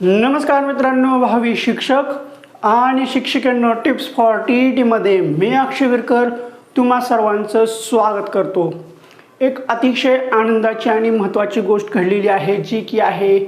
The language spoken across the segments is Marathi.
नमस्कार मित्रांनो भावी शिक्षक आणि शिक्षिकांनो टिप्स फॉर टी ई टीमध्ये मी अक्षय विरकर तुम्हा सर्वांचं स्वागत करतो. एक अतिशय आनंदाची आणि महत्त्वाची गोष्ट घडलेली आहे जी की आहे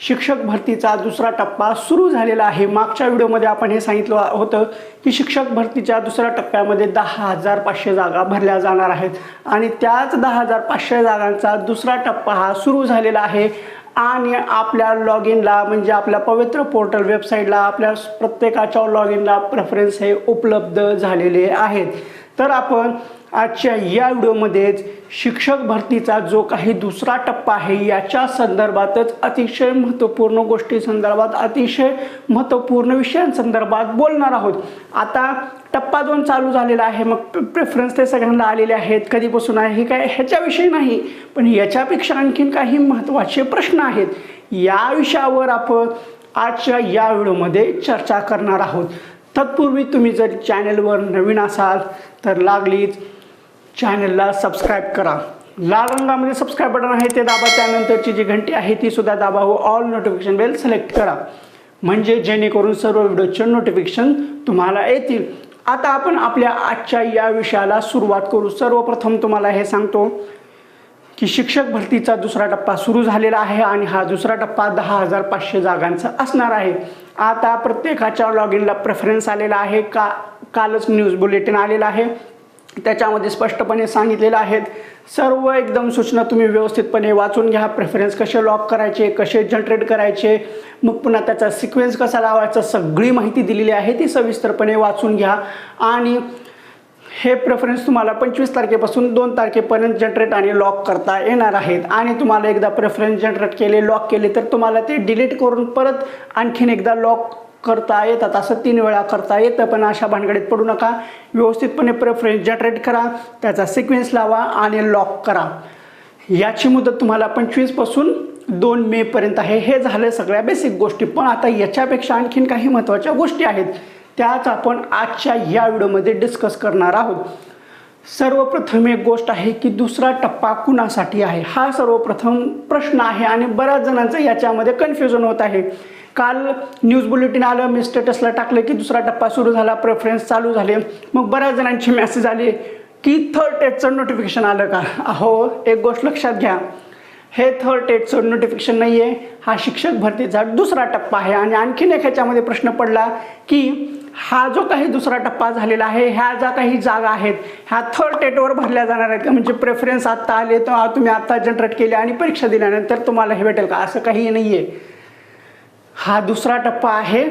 शिक्षक भरतीचा दुसरा टप्पा सुरू झालेला आहे. मागच्या व्हिडिओमध्ये आपण हे सांगितलं होतं की शिक्षक भरतीच्या दुसऱ्या टप्प्यामध्ये दहा हजार पाचशे जागा भरल्या जाणार आहेत. आणि त्याच दहा हजार पाचशे जागांचा दुसरा टप्पा हा सुरू झालेला आहे. आणि आपल्या लॉग इनला म्हणजे आपल्या पवित्र पोर्टल वेबसाईटला आपल्या प्रत्येकाच्या लॉग इनला प्रेफरन्स हे उपलब्ध झालेले आहेत. तर आपण आजच्या या व्हिडिओमध्येच शिक्षक भरतीचा जो काही दुसरा टप्पा आहे याच्या संदर्भातच अतिशय महत्त्वपूर्ण गोष्टी संदर्भात अतिशय महत्त्वपूर्ण विषयांसंदर्भात बोलणार आहोत. आता टप्पा दोन चालू झालेला आहे. मग प्रेफरन्स ते सगळ्यांना आलेले आहेत. कधीपासून आहे हे काय ह्याच्याविषयी नाही. पण याच्यापेक्षा आणखीन काही महत्त्वाचे प्रश्न आहेत. या विषयावर आपण आजच्या या व्हिडिओमध्ये चर्चा करणार आहोत. तत्पूर्वी तुम्ही जर चॅनलवर नवीन असाल तर लागलीच चॅनलला सबस्क्राईब करा. लाल रंगामध्ये सबस्क्राईब बटन आहे ते दाबा. त्यानंतरची जी घंटी आहे ती सुद्धा दाबा व ऑल नोटिफिकेशन बेल सिलेक्ट करा. म्हणजे जेणेकरून सर्व व्हिडिओचे नोटिफिकेशन तुम्हाला येतील. आता आपण आपल्या आजच्या या विषयाला सुरुवात करू. सर्वप्रथम तुम्हाला हे सांगतो की शिक्षक भरतीचा दुसरा टप्पा सुरू झालेला आहे आणि हा दुसरा टप्पा दहा हजार पाचशे जागांचा असणार आहे. आता प्रत्येकाच्या लॉग इनला प्रेफरन्स आलेला आहे. का कालच न्यूज बुलेटिन आलेला आहे. त्याच्यामध्ये स्पष्टपणे सांगितलेलं आहेत सर्व एकदम सूचना तुम्ही व्यवस्थितपणे वाचून घ्या. प्रेफरन्स कसे लॉक करायचे कसे जनरेट करायचे मग पुन्हा त्याचा सिक्वेन्स कसा लावायचा सगळी माहिती दिलेली आहे ती सविस्तरपणे वाचून घ्या. आणि हे प्रेफरन्स तुम्हाला पंचवीस तारखेपासून दोन तारखेपर्यंत जनरेट आणि लॉक करता येणार आहेत. आणि तुम्हाला एकदा प्रेफरन्स जनरेट केले लॉक केले तर तुम्हाला ते डिलीट करून परत आणखीन एकदा लॉक करता येतात असं तीन वेळा करता येतं पण अशा भानगडीत पडू नका. व्यवस्थितपणे प्रेफरन्स जनरेट करा त्याचा सिक्वेन्स लावा आणि लॉक करा. याची मुदत तुम्हाला पंचवीसपासून दोन मेपर्यंत आहे. हे झालं सगळ्या बेसिक गोष्टी. पण आता याच्यापेक्षा आणखीन काही महत्त्वाच्या गोष्टी आहेत. त्याच आपण आजच्या या व्हिडिओमध्ये डिस्कस करणार आहोत. सर्वप्रथम एक गोष्ट आहे की दुसरा टप्पा कुणासाठी आहे? हा सर्वप्रथम प्रश्न आहे आणि बऱ्याच जणांचं याच्यामध्ये कन्फ्युजन होत आहे. काल न्यूज बुलेटिन आलं मी स्टेटसला टाकलं की दुसरा टप्पा सुरू झाला प्रेफरन्स चालू झाले. मग बऱ्याच जणांचे मेसेज आले की थर्ड टेटचं नोटिफिकेशन आलं का? अहो एक गोष्ट लक्षात घ्या. हे थर्ड टेटचं नोटिफिकेशन नाही आहे हा शिक्षक भरतीचा दुसरा टप्पा आहे आणि आणखीन एक ह्याच्यामध्ये प्रश्न पडला की हा जो काही दुसरा टप्पा झालेला आहे ह्या ज्या काही जागा आहेत ह्या थर्ड टेटवर भरल्या जाणार आहेत का? म्हणजे प्रेफरन्स आत्ता आले तर तुम्ही आत्ता जनरेट केले आणि परीक्षा दिल्यानंतर तुम्हाला हे भेटेल का? असं काही नाही आहे हा दुसरा टप्पा आहे.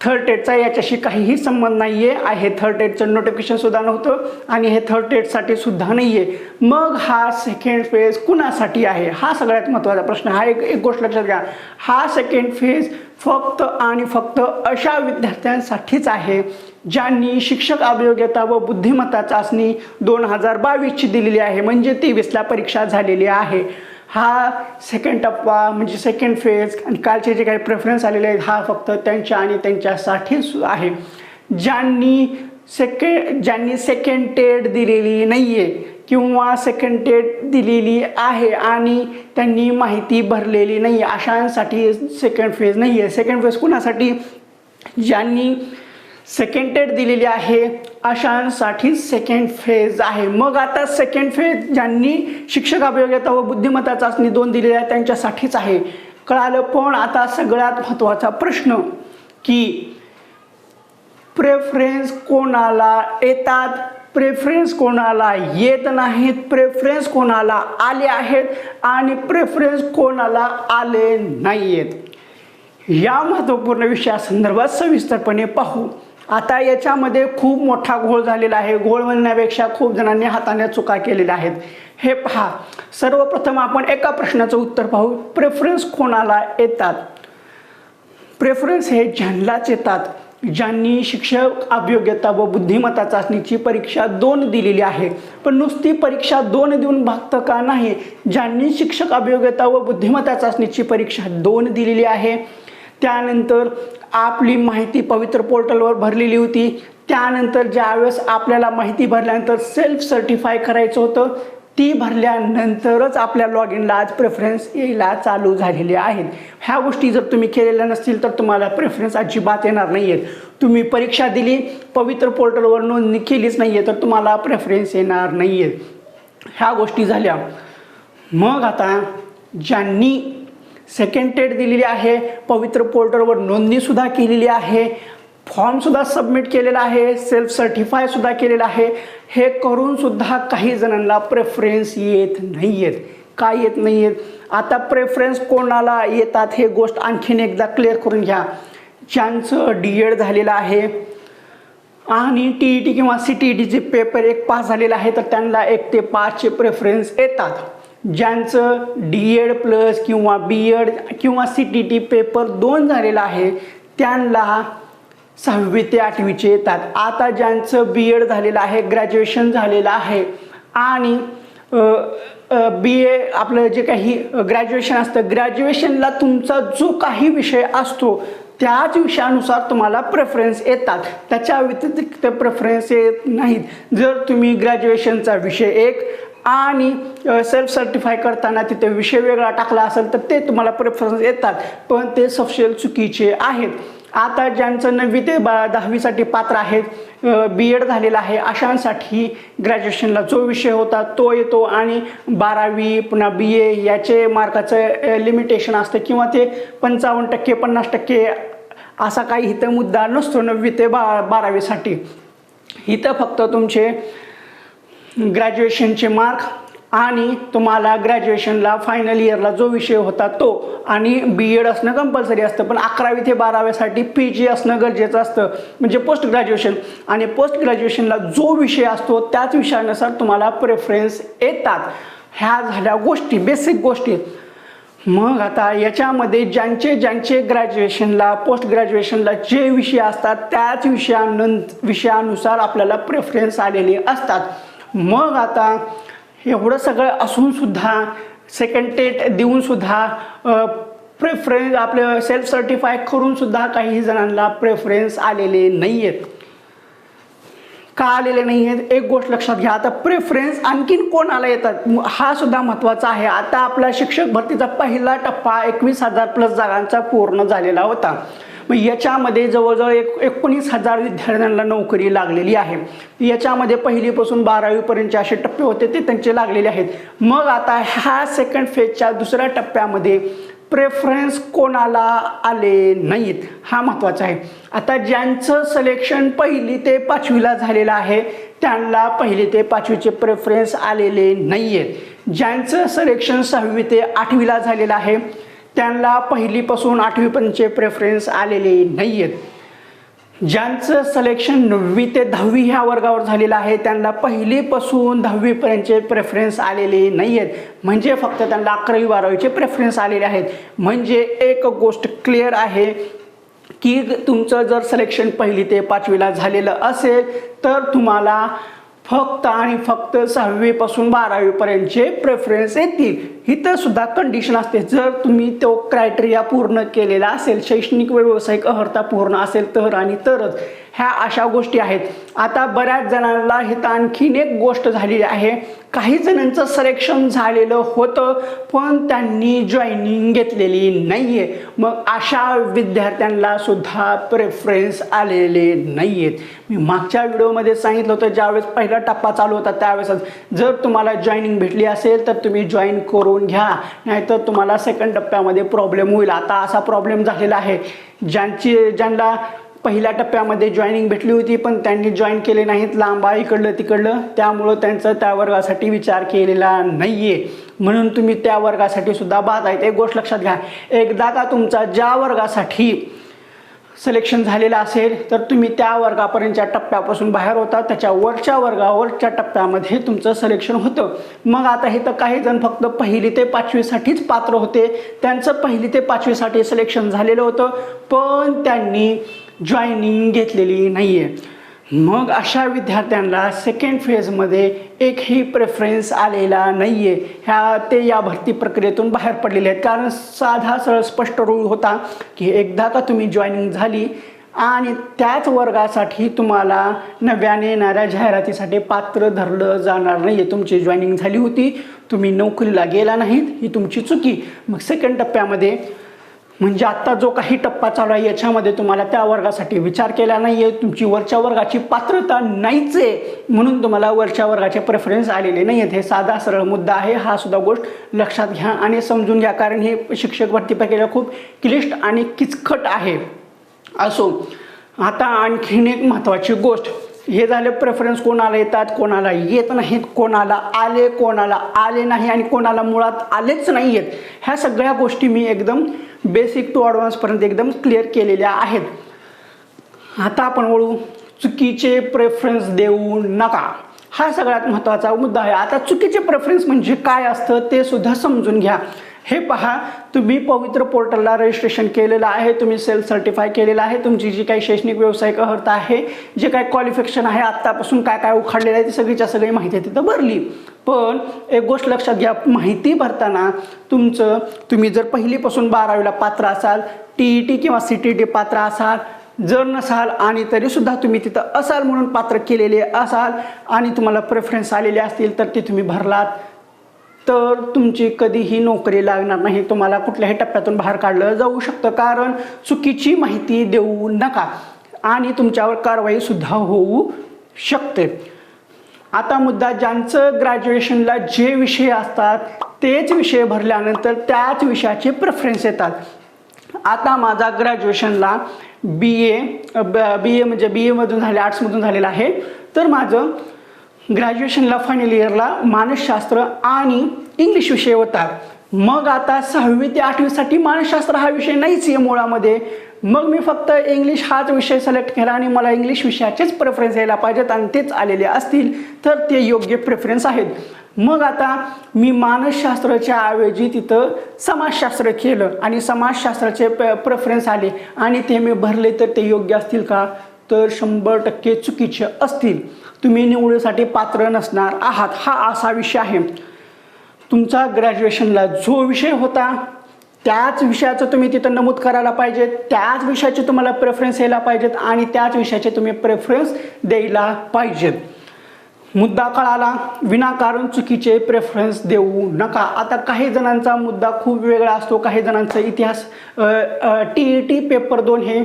थर्ड टेटचा याच्याशी काहीही संबंध नाही आहे आहे थर्ड टेटचं नोटिफिकेशनसुद्धा नव्हतं आणि हे थर्ड टेटसाठी सुद्धा नाही आहे मग हा सेकंड फेज कुणासाठी आहे? हा सगळ्यात महत्त्वाचा प्रश्न. हा एक एक गोष्ट लक्षात घ्या. हा सेकंड फेज फक्त आणि फक्त अशा विद्यार्थ्यांसाठीच आहे ज्यांनी शिक्षक अभियोग्यता व बुद्धिमत्ता चाचणी दोन हजार बावीसची दिलेली आहे. म्हणजे तेवीसला परीक्षा झालेली आहे. हा सेकंड टप्पा म्हणजे सेकंड फेज आणि कालचे जे काही प्रेफरन्स आलेले आहेत हा फक्त त्यांच्या आणि त्यांच्यासाठीच आहे. ज्यांनी सेकंड ज्यांनी सेकंड टेड दिलेली नाही आहे किंवा सेकंड टेट दिलेली आहे आणि त्यांनी माहिती भरलेली नाही आहे अशांसाठी सेकंड फेज नाही आहे सेकंड फेज कुणासाठी? ज्यांनी सेकंड टेट दिलेली आहे अशांसाठी सेकंड फेज आहे. मग आता सेकंड फेज ज्यांनी शिक्षक अभियोग्यता व बुद्धिमत्ता चाचणी दोन दिलेली आहे त्यांच्यासाठीच आहे. कळालं पण आता सगळ्यात महत्त्वाचा प्रश्न की प्रेफरन्स कोणाला येतात? प्रेफरन्स कोणाला येत नाहीत? प्रेफरन्स कोणाला आले आहेत? आणि प्रेफरन्स कोणाला आले नाही आहेत या महत्त्वपूर्ण विषयासंदर्भात सविस्तरपणे पाहू. आता याच्यामध्ये खूप मोठा घोळ झालेला आहे. घोळ म्हणण्यापेक्षा खूप जणांनी हाताने चुका केलेल्या आहेत. हे पहा. सर्वप्रथम आपण एका प्रश्नाचं उत्तर पाहू. प्रेफरन्स कोणाला येतात? प्रेफरन्स हे ज्यांनाच येतात. ज्यांनी शिक्षक अभियोग्यता व बुद्धिमत्ता चाचणीची परीक्षा दोन दिलेली आहे. पण नुसती परीक्षा दोन देऊन भागतं का नाही? ज्यांनी शिक्षक अभियोग्यता व बुद्धिमत्ता चाचणीची परीक्षा दोन दिलेली आहे त्यानंतर आपली माहिती पवित्र पोर्टलवर भरलेली होती. त्यानंतर ज्यावेळेस आपल्याला माहिती भरल्यानंतर सेल्फ सर्टिफाय करायचं होतं ती भरल्यानंतरच आपल्या लॉग इनला आज प्रेफरन्स यायला चालू झालेले आहेत ह्या गोष्टी जर तुम्ही केलेल्या नसतील तर तुम्हाला प्रेफरन्स अजिबात येणार नाही आहेत तुम्ही परीक्षा दिली पवित्र पोर्टलवर नोंदणी केलीच नाही आहे तर तुम्हाला प्रेफरन्स येणार नाही आहेत ह्या गोष्टी झाल्या. मग आता ज्यांनी सेकंड टेट दिलेली आहे. पवित्र पोर्टलवर नोंदणीसुद्धा केलेली आहे. फॉर्मसुद्धा सबमिट केलेला आहे. सेल्फ सर्टिफायसुद्धा केलेलं आहे. हे करूनसुद्धा काही जणांना प्रेफरन्स येत नाही आहेत का येत नाही आहेत आता प्रेफरन्स कोणाला येतात हे गोष्ट आणखीन एकदा क्लिअर करून घ्या. ज्यांचं डी एड झालेलं आहे आणि टी ई टी किंवा सी टी ई टीचे पेपर एक पास झालेला आहे तर त्यांना एक ते पाचचे प्रेफरन्स येतात. ज्यांचं डी एड प्लस किंवा बी एड किंवा सी टी टी पेपर दोन झालेला आहे त्यांना सहावी ते आठवीचे येतात. आता ज्यांचं बी एड झालेलं आहे ग्रॅज्युएशन झालेलं आहे आणि बी ए आपलं जे काही ग्रॅज्युएशन असतं ग्रॅज्युएशनला तुमचा जो काही विषय असतो त्याच विषयानुसार तुम्हाला प्रेफरन्स येतात. त्याच्या व्यतिरिक्त प्रेफरन्स येत नाहीत. जर तुम्ही ग्रॅज्युएशनचा विषय एक आणि सेल्फ सर्टिफाय करताना तिथे विषय वेगळा टाकला असेल तर ते तुम्हाला प्रेफरन्स येतात. पण ते सपशेल चुकीचे आहेत. आता ज्यांचं नववी ते बा दहावीसाठी पात्र आहेत बी एड झालेलं आहे अशांसाठी ग्रॅज्युएशनला जो विषय होता तो येतो आणि बारावी पुन्हा बी ए याचे मार्काचं लिमिटेशन असतं किंवा ते पंचावन्न टक्के पन्नास टक्के असा काही इथं मुद्दा नसतो नववी ते बा बारावीसाठी. इथं फक्त तुमचे ग्रॅज्युएशनचे मार्क आणि तुम्हाला ग्रॅज्युएशनला फायनल इयरला जो विषय होता तो आणि बी एड असणं कंपल्सरी असतं पण अकरावी ते बारावीसाठी पी जी असणं गरजेचं असतं म्हणजे पोस्ट ग्रॅज्युएशन आणि पोस्ट ग्रॅज्युएशनला जो विषय असतो त्याच विषयानुसार तुम्हाला प्रेफरन्स येतात. ह्या झाल्या गोष्टी बेसिक गोष्टी. मग आता याच्यामध्ये ज्यांचे ज्यांचे ग्रॅज्युएशनला पोस्ट ग्रॅज्युएशनला जे विषय असतात त्याच विषयानं विषयानुसार आपल्याला प्रेफरन्स आलेले असतात. मग आता एवढं सगळं असूनसुद्धा सेकंड टेट देऊनसुद्धा प्रेफरन्स आपलं सेल्फ सर्टिफाय करूनसुद्धा काही जणांना प्रेफरन्स आलेले नाही आहेत का आलेले नाही आहेत एक गोष्ट लक्षात घ्या. आता प्रेफरन्स आणखीन कोणाला येतात? हा सुद्धा महत्त्वाचा आहे. आता आपला शिक्षक भरतीचा पहिला टप्पा एकवीस हजार प्लस जागांचा पूर्ण झालेला होता. मग याच्यामध्ये जवळजवळ एक एकोणीस हजार विद्यार्थ्यांना नोकरी लागलेली आहे. याच्यामध्ये पहिलीपासून बारावीपर्यंतचे असे टप्पे होते ते त्यांचे लागलेले आहेत. मग आता ह्या सेकंड फेजच्या दुसऱ्या टप्प्यामध्ये प्रेफरन्स कोणाला आले नाहीत? हा महत्त्वाचा आहे. आता ज्यांचं सिलेक्शन पहिली ते पाचवीला झालेलं आहे त्यांना पहिली ते पाचवीचे प्रेफरन्स आलेले नाही आहेत ज्यांचं सिलेक्शन सहावी ते आठवीला झालेलं आहे त्यांना पहिलीपासून आठवीपर्यंतचे प्रेफरन्स आलेले नाही आहेत ज्यांचं सिलेक्शन नववी ते दहावी ह्या वर्गावर झालेलं आहे त्यांना पहिलीपासून दहावीपर्यंतचे प्रेफरन्स आलेले नाही आहेत म्हणजे फक्त त्यांना अकरावी बारावीचे प्रेफरन्स आलेले आहेत. म्हणजे एक गोष्ट क्लिअर आहे की तुमचं जर सिलेक्शन पहिली ते पाचवीला झालेलं असेल तर तुम्हाला फक्त आणि फक्त सहावीपासून बारावीपर्यंतचे प्रेफरन्स येतील ही तर सुद्धा कंडिशन असते. जर तुम्ही तो क्रायटेरिया पूर्ण केलेला असेल शैक्षणिक व व्यावसायिक अर्हता पूर्ण असेल तर आणि तरच ह्या अशा गोष्टी आहेत. आता बऱ्याच जणांना इथं आणखीन एक गोष्ट झालेली आहे. काही जणांचं सरेक्षण झालेलं होतं पण त्यांनी जॉईनिंग घेतलेली नाही आहे मग अशा विद्यार्थ्यांना सुद्धा प्रेफरन्स आलेले नाही आहेत मी मागच्या व्हिडिओमध्ये सांगितलं होतं ज्यावेळेस पहिला टप्पा चालू होता त्यावेळेसच जर तुम्हाला जॉईनिंग भेटली असेल तर तुम्ही जॉईन करून घ्या. नाहीतर तुम्हाला सेकंड टप्प्यामध्ये प्रॉब्लेम होईल. आता असा प्रॉब्लेम झालेला आहे. ज्यांची ज्यांना पहिल्या टप्प्यामध्ये जॉईनिंग भेटली होती पण त्यांनी जॉईन केले नाहीत. लांबा इकडलं तिकडलं. त्यामुळं त्यांचं त्या वर्गासाठी विचार केलेला नाही आहे म्हणून तुम्ही त्या वर्गासाठी सुद्धा बाद आहेत. एक गोष्ट लक्षात घ्या. एकदा का तुमचा ज्या वर्गासाठी सिलेक्शन झालेलं असेल तर तुम्ही त्या वर्गापर्यंतच्या टप्प्यापासून बाहेर होता. त्याच्या वरच्या वर्गावरच्या टप्प्यामध्ये तुमचं सिलेक्शन होतं. मग आता हे तर काही जण फक्त पहिली ते पाचवीसाठीच पात्र होते. त्यांचं पहिली ते पाचवीसाठी सिलेक्शन झालेलं होतं. पण त्यांनी जॉईनिंग घेतलेली नाही आहे मग अशा विद्यार्थ्यांना सेकंड फेजमध्ये एकही प्रेफरन्स आलेला नाही आहे ह्या ते या भरती प्रक्रियेतून बाहेर पडलेले आहेत. कारण साधा सरळ स्पष्ट रूल होता की एकदा का तुम्ही जॉईनिंग झाली आणि त्याच वर्गासाठी तुम्हाला नव्याने येणाऱ्या जाहिरातीसाठी पात्र धरलं जाणार नाही आहे तुमची जॉईनिंग झाली होती. तुम्ही नोकरीला गेला नाहीत. ही तुमची चुकी. मग सेकंड टप्प्यामध्ये म्हणजे आत्ता जो काही टप्पा चालू आहे याच्यामध्ये तुम्हाला त्या वर्गासाठी विचार केला नाही आहे तुमची वरच्या वर्गाची पात्रता नाहीच आहे म्हणून तुम्हाला वरच्या वर्गाचे प्रेफरन्स आलेले नाही आहेत हे साधा सरळ मुद्दा आहे. हा सुद्धा गोष्ट लक्षात घ्या आणि समजून घ्या कारण हे शिक्षक भरती प्रक्रिया खूप क्लिष्ट आणि किचकट आहे. असो आता आणखीन एक महत्त्वाची गोष्ट. हे झाले प्रेफरन्स कोणाला येतात कोणाला येत नाहीत कोणाला आले कोणाला आले नाही आणि कोणाला मुळात आलेच नाही आहेत ह्या सगळ्या गोष्टी मी एकदम बेसिक टू ॲडव्हान्सपर्यंत एकदम क्लिअर केलेल्या आहेत. आता आपण वळू चुकीचे प्रेफरन्स देऊ नका. हा सगळ्यात महत्त्वाचा मुद्दा आहे. आता चुकीचे प्रेफरन्स म्हणजे काय असतं ते सुद्धा समजून घ्या. हे पहा तुम्ही पवित्र पोर्टलला रजिस्ट्रेशन केलेलं आहे तुम्ही सेल्फ सर्टिफाय केलेलं आहे तुमची जी काही शैक्षणिक व्यावसायिक अर्हता आहे जे काही क्वालिफिकेशन आहे आत्तापासून काय काय उखाडलेलं आहे ती सगळीच्या सगळी माहिती तिथं भरली. पण एक गोष्ट लक्षात घ्या माहिती भरताना तुमचं तुम्ही जर पहिलीपासून बारावीला पात्र असाल टी ई टी किंवा सी टी टी पात्र असाल जर नसाल आणि तरीसुद्धा तुम्ही तिथं असाल म्हणून पात्र केलेले असाल आणि तुम्हाला प्रेफरन्स आलेले असतील तर ते तुम्ही भरलात. तर तुमची कधीही नोकरी लागणार नाही. तुम्हाला कुठल्याही टप्प्यातून बाहेर काढलं जाऊ शकतं. कारण चुकीची माहिती देऊ नका आणि तुमच्यावर कारवाईसुद्धा होऊ शकते. आता मुद्दा ज्यांचं ग्रॅज्युएशनला जे विषय असतात तेच विषय भरल्यानंतर त्याच विषयाचे प्रेफरन्स येतात. आता माझा ग्रॅज्युएशनला बी ए बी ए म्हणजे बी एमधून झाले आर्ट्समधून झालेलं आहे. तर माझं ग्रॅज्युएशनला फायनल इयरला मानसशास्त्र आणि इंग्लिश विषय होता. मग आता सहावी ते आठवीसाठी मानसशास्त्र हा विषय नाहीच आहे मुळामध्ये. मग मी फक्त इंग्लिश हाच विषय सिलेक्ट केला आणि मला इंग्लिश विषयाचेच प्रेफरन्स यायला पाहिजेत आणि तेच आलेले असतील तर ते योग्य प्रेफरन्स आहेत. मग आता मी मानसशास्त्राच्या ऐवजी तिथं समाजशास्त्र केलं आणि समाजशास्त्राचे प प्रेफरन्स आले आणि ते मी भरले तर ते योग्य असतील का? तर शंभर टक्के चुकीचे असतील. तुम्ही निवडीसाठी पात्र नसणार आहात. हा असा विषय आहे. तुमचा ग्रॅज्युएशनला जो विषय होता त्याच विषयाचं तुम्ही तिथं नमूद करायला पाहिजे. त्याच विषयाचे तुम्हाला प्रेफरन्स यायला पाहिजेत आणि त्याच विषयाचे तुम्ही प्रेफरन्स द्यायला पाहिजेत. मुद्दा कळाला विनाकारण चुकीचे प्रेफरन्स देऊ नका. आता काही जणांचा मुद्दा खूप वेगळा असतो काही जणांचा इतिहास टी ई टी पेपर दोन हे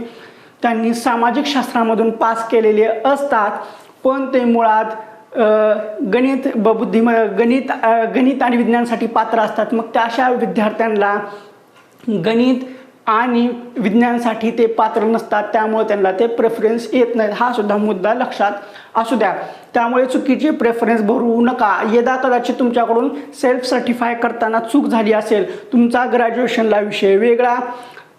त्यांनी सामाजिक शास्त्रामधून पास केलेले असतात. पण ते मुळात गणित ब बुद्धिम गणित गणित आणि विज्ञानासाठी पात्र असतात. मग त्या अशा विद्यार्थ्यांना गणित आणि विज्ञानासाठी ते पात्र नसतात. त्यामुळे त्यांना ते प्रेफरन्स येत नाहीत. हा सुद्धा मुद्दा लक्षात असू द्या. त्यामुळे चुकीचे प्रेफरन्स भरू नका. यदा कदाचित तुमच्याकडून सेल्फ सर्टिफाय करताना चूक झाली असेल तुमचा ग्रॅज्युएशनला विषय वेगळा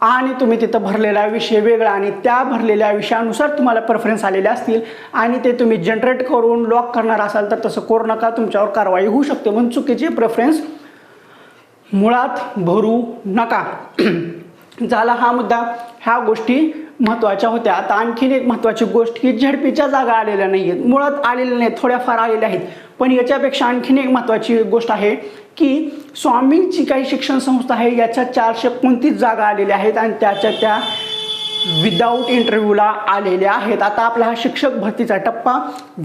आणि तुम्ही तिथं भरलेला विषय वेगळा आणि त्या भरलेल्या विषयानुसार तुम्हाला प्रेफरन्स आलेले असतील आणि ते तुम्ही जनरेट करून लॉक करणार असाल तर तसं करू नका तुमच्यावर कारवाई होऊ शकते म्हणून चुकीचे प्रेफरन्स मुळात भरू नका. झाला हा मुद्दा. ह्या गोष्टी महत्त्वाच्या होत्या. आता आणखीन एक महत्त्वाची गोष्ट की झडपीच्या जागा आलेल्या नाही आहेत मुळात आलेल्या नाहीत थोड्याफार आलेल्या आहेत. पण याच्यापेक्षा आणखीन एक महत्त्वाची गोष्ट आहे की स्वामींची काही शिक्षण संस्था आहे याच्या चारशे कोणतीच जागा आलेल्या आहेत आणि त्याच्या त्या विदाऊट इंटरव्ह्यूला आलेले आहेत. आता आपला हा शिक्षक भरतीचा टप्पा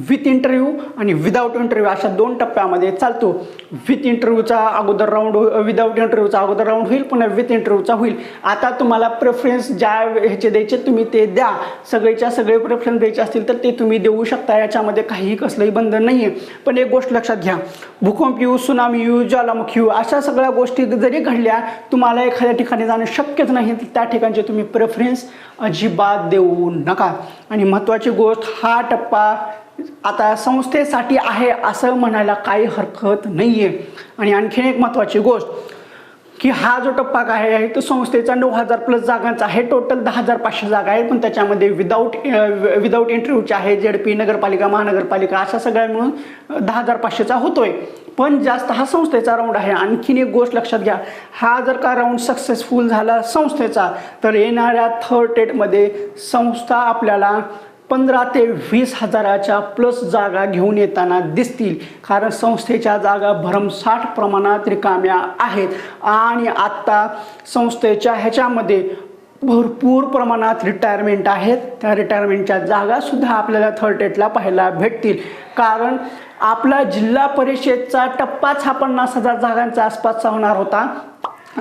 विथ इंटरव्ह्यू आणि विदाऊट इंटरव्ह्यू अशा दोन टप्प्यामध्ये चालतो. विथ इंटरव्ह्यूचा अगोदर राऊंड विदाऊट इंटरव्ह्यूचा अगोदर राऊंड होईल पुन्हा विथ इंटरव्ह्यूचा होईल. आता तुम्हाला प्रेफरन्स ज्या ह्याचे द्यायचे तुम्ही ते द्या. सगळेच्या सगळे प्रेफरन्स द्यायचे असतील तर ते तुम्ही देऊ शकता. याच्यामध्ये काहीही कसलंही बंधन नाही आहे पण एक गोष्ट लक्षात घ्या. भूकंप येऊ सुनामी येऊ ज्वालामुखी येऊ अशा सगळ्या गोष्टी जरी घडल्या तुम्हाला एखाद्या ठिकाणी जाणं शक्यच नाही. तर त्या ठिकाणचे तुम्ही प्रेफरन्स अजिबात देऊ नका. आणि महत्त्वाची गोष्ट हा टप्पा आता संस्थेसाठी आहे असं म्हणायला काही हरकत नाही आहे आणि आणखीन एक महत्त्वाची गोष्ट की हा जो टप्पा काय आहे तो संस्थेचा नऊ हजार प्लस जागांचा आहे. टोटल दहा हजार पाचशे जागा आहेत. पण त्याच्यामध्ये विदाऊट विदाऊट इंटरव्ह्यूचे आहे. जेड पी नगरपालिका महानगरपालिका अशा सगळ्या मिळून दहा हजार पाचशेचा होतोय. पण जास्त हा संस्थेचा राऊंड आहे. आणखीन एक गोष्ट लक्षात घ्या. हा जर का राऊंड सक्सेसफुल झाला संस्थेचा तर येणाऱ्या थर्ड टेटमध्ये संस्था आपल्याला पंधरा ते वीस हजाराच्या प्लस जागा घेऊन येताना दिसतील. कारण संस्थेच्या जागा भरमसाठ प्रमाणात रिकाम्या आहेत. आणि आत्ता संस्थेच्या ह्याच्यामध्ये भरपूर प्रमाणात रिटायरमेंट आहेत. त्या रिटायरमेंटच्या जागासुद्धा आपल्याला थर्ड डेटला पाहायला भेटतील. कारण आपला जिल्हा परिषदचा टप्पाच हा पन्नास हजार जागांच्या आसपासचा होणार होता.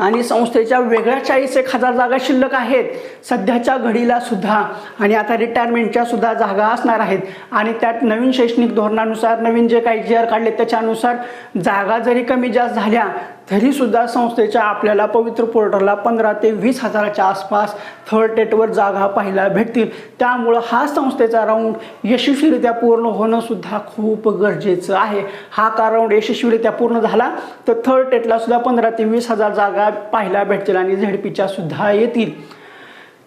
आणि संस्थेच्या वेगळ्या चाळीस एक हजार जागा शिल्लक आहेत. सध्याच्या घडीला सुद्धा आणि आता रिटायरमेंटच्या सुद्धा जागा असणार आहेत. आणि त्यात नवीन शैक्षणिक धोरणानुसार नवीन जे काही जे आर काढले त्याच्यानुसार जागा जरी कमी जास्त झाल्या तरीसुद्धा संस्थेच्या आपल्याला पवित्र पोर्टलला पंधरा ते वीस हजाराच्या आसपास थर्ड टेटवर जागा पाहायला भेटतील. त्यामुळं हा संस्थेचा राऊंड यशस्वीरित्या पूर्ण होणंसुद्धा खूप गरजेचं आहे. हा का राऊंड यशस्वीरित्या पूर्ण झाला तर थर्ड टेटलासुद्धा पंधरा ते वीस हजार जागा पाहायला भेटतील आणि झेडपीच्या सुद्धा येतील.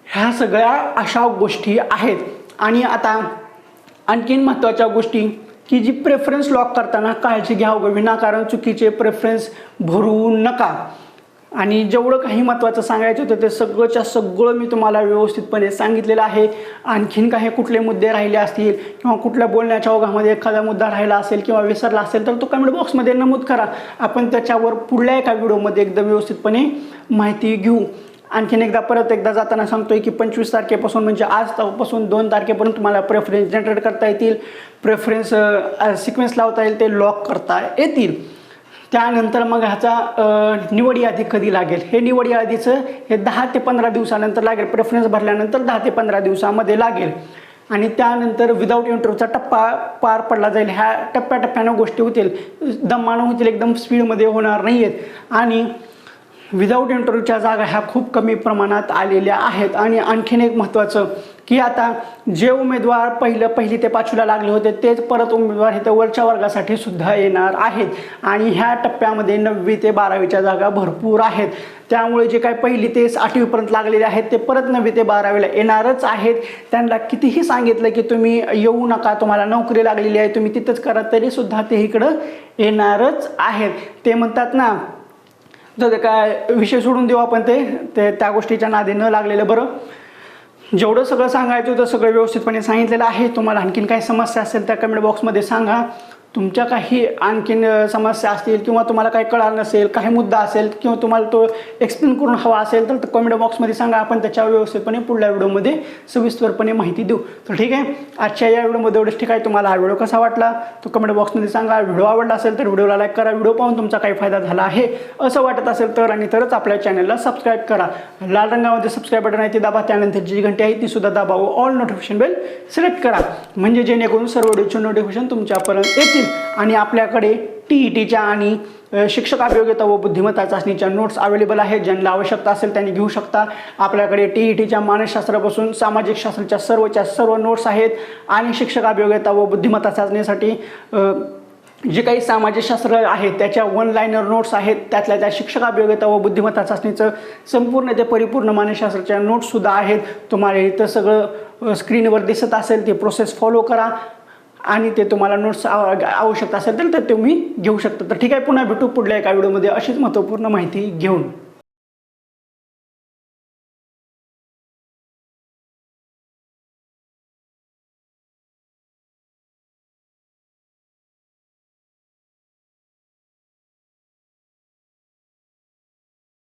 ह्या सगळ्या अशा गोष्टी आहेत. आणि आता आणखीन महत्त्वाच्या गोष्टी. की जी प्रेफरन्स लॉक करताना काळजी घ्यावं विनाकारण चुकीचे प्रेफरन्स भरू नका. आणि जेवढं काही महत्त्वाचं सांगायचं होतं ते सगळंच्या सगळं मी तुम्हाला व्यवस्थितपणे सांगितलेलं आहे. आणखीन काही कुठले मुद्दे राहिले असतील किंवा कुठल्या बोलण्याच्या ओघामध्ये एखादा मुद्दा राहिला असेल किंवा विसरला असेल तर तो कमेंट बॉक्समध्ये नमूद करा. आपण त्याच्यावर पुढल्या एका व्हिडिओमध्ये एकदम व्यवस्थितपणे माहिती घेऊ. आणखीन एकदा परत एकदा जाताना सांगतोय की पंचवीस तारखेपासून म्हणजे आजपासून दोन तारखेपर्यंत तुम्हाला प्रेफरन्स जनरेट करता येतील. प्रेफरन्स सिक्वेन्स लावता येईल ते लॉक करता येतील. त्यानंतर मग ह्याचा निवड यादी कधी लागेल? हे निवड यादीचं हे दहा ते पंधरा दिवसानंतर लागेल. प्रेफरन्स भरल्यानंतर दहा ते पंधरा दिवसामध्ये लागेल. आणि त्यानंतर विदाऊट इंटरव्ह्यूचा टप्पा पार पडला जाईल. ह्या टप्प्याटप्प्यानं गोष्टी होतील. दमानं होतील. एकदम स्पीडमध्ये होणार नाही आहेत आणि विदाऊट इंटरव्ह्यूच्या जागा ह्या खूप कमी प्रमाणात आलेल्या आहेत. आणि आणखीन एक महत्त्वाचं की आता जे उमेदवार पहिलं पहिली ते पाचवीला लागले होते तेच परत उमेदवार हे ते वरच्या वर्गासाठी सुद्धा येणार आहेत. आणि ह्या टप्प्यामध्ये नववी ते बारावीच्या जागा भरपूर आहेत. त्यामुळे जे काही पहिली ते आठवीपर्यंत लागलेले आहेत ते परत नववी ते बारावीला येणारच आहेत. त्यांना कितीही सांगितलं की तुम्ही येऊ नका तुम्हाला नोकरी लागलेली आहे तुम्ही तिथंच करा तरीसुद्धा ते इकडं येणारच आहेत. ते म्हणतात ना तर ते काय विषय सोडून देऊ आपण ते ते त्या गोष्टीच्या नादे न लागलेलं बरं. जेवढं सगळं सांगायचं होतं सगळं व्यवस्थितपणे सांगितलेलं आहे. तुम्हाला आणखीन काही समस्या असेल त्या कमेंट बॉक्समध्ये सांगा. तुमच्या काही आणखीन समस्या असतील किंवा तुम्हाला काही कळालं नसेल काही मुद्दा असेल किंवा तुम्हाला तो एक्सप्लेन करून हवा असेल तर कमेंट बॉक्समध्ये सांगा. आपण त्याच्यावर व्यवस्थितपणे पुढल्या व्हिडिओमध्ये सविस्तरपणे माहिती देऊ. तर ठीक आहे. आजच्या या व्हिडिओमध्ये एवढंच. ठीक आहे. तुम्हाला हा व्हिडिओ कसा वाटला? तो कमेंट बॉक्समध्ये सांगा. व्हिडिओ आवडला असेल तर व्हिडिओला लाईक करा. व्हिडिओ पाहून तुमचा काही फायदा झाला आहे असं वाटत असेल तर आणि तरच आपल्या चॅनलला सबस्क्राईब करा. लाल रंगामध्ये सबस्क्राईब बटन आहे ते दाबा. त्यानंतर जी घंटी आहे ती सुद्धा दाबावं. ऑल नोटिफिकेशन बेल सिलेक्ट करा. म्हणजे जेणेकरून सर्व व्हिडिओचे नोटिफिकेशन तुमच्यापर्यंत येतील. आणि आपल्याकडे टी ई टीच्या आणि शिक्षक अभियोग्यता व बुद्धिमत्ता चाचणीच्या नोट्स अवेलेबल आहेत. ज्यांना आवश्यकता असेल त्यांनी घेऊ शकता. आपल्याकडे टी ई टीच्या मानसशास्त्रापासून सामाजिक शास्त्राच्या सर्वच्या सर्व नोट्स आहेत. आणि शिक्षक अभियोग्यता व बुद्धिमत्ता चाचणीसाठी जे काही सामाजिकशास्त्र आहे त्याच्या वन लाईनर नोट्स आहेत. त्यातल्या त्या शिक्षक अभियोग्यता व बुद्धिमत्ता चाचणीचं संपूर्ण ते परिपूर्ण मानसशास्त्राच्या नोट्ससुद्धा आहेत. तुम्हाला इथं सगळं स्क्रीनवर दिसत असेल ते प्रोसेस फॉलो करा. आणि ते तुम्हाला नोट्स आव- आवश्यकता असेल तर ते तुम्ही घेऊ शकता. तर ठीक आहे पुन्हा भेटू पुढल्या एका व्हिडिओमध्ये अशीच महत्त्वपूर्ण माहिती घेऊन.